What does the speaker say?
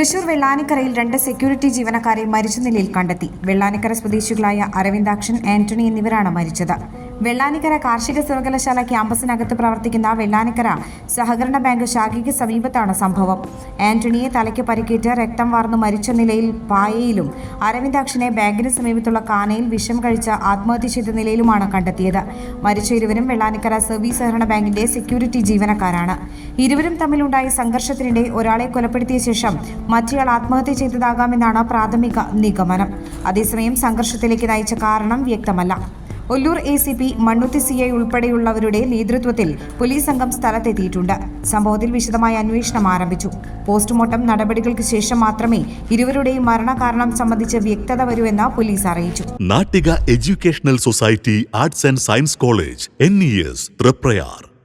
തൃശൂർ വെള്ളാനിക്കരയിൽ രണ്ട് സെക്യൂരിറ്റി ജീവനക്കാരെ മരിച്ച നിലയിൽ കണ്ടെത്തി. വെള്ളാനിക്കര സ്വദേശികളായ അരവിന്ദാക്ഷൻ ആന്റണി എന്നിവരാണ് മരിച്ചത്. വെള്ളാനിക്കര കാർഷിക സർവകലാശാല ക്യാമ്പസിനകത്ത് പ്രവർത്തിക്കുന്ന വെള്ളാനിക്കര സഹകരണ ബാങ്ക് ശാഖയ്ക്ക് സമീപത്താണ് സംഭവം. ആന്റണിയെ തലയ്ക്ക് പരിക്കേറ്റ് രക്തം വാർന്നു മരിച്ച നിലയിൽ പായയിലും അരവിന്ദാക്ഷനെ ബാങ്കിന് സമീപത്തുള്ള കാനയിൽ വിഷം കഴിച്ച് ആത്മഹത്യ ചെയ്ത നിലയിലുമാണ് കണ്ടെത്തിയത്. മരിച്ച ഇരുവരും വെള്ളാനിക്കര സർവീസ് സഹകരണ ബാങ്കിന്റെ സെക്യൂരിറ്റി ജീവനക്കാരാണ്. ഇരുവരും തമ്മിലുണ്ടായ സംഘർഷത്തിനിടെ ഒരാളെ കൊലപ്പെടുത്തിയ ശേഷം മറ്റേയാൾ ആത്മഹത്യ ചെയ്തതാകാമെന്നാണ് പ്രാഥമിക നിഗമനം. അതേസമയം സംഘർഷത്തിലേക്ക് നയിച്ച കാരണം വ്യക്തമല്ല. Ollur A C P Mannuthy C I ഉൾപ്പെടെയുള്ളവരുടെ നേതൃത്വത്തിൽ പോലീസ് സംഘം സ്ഥലത്തെത്തിയിട്ടുണ്ട്. സംഭവത്തിൽ വിശദമായ അന്വേഷണം ആരംഭിച്ചു. പോസ്റ്റ്മോർട്ടം നടപടികൾക്ക് ശേഷം മാത്രമേ ഇരുവരുടെയും മരണകാരണം സംബന്ധിച്ച് വ്യക്തത വരൂവെന്ന് പോലീസ് അറിയിച്ചു. Nattika educational society arts and science college N E S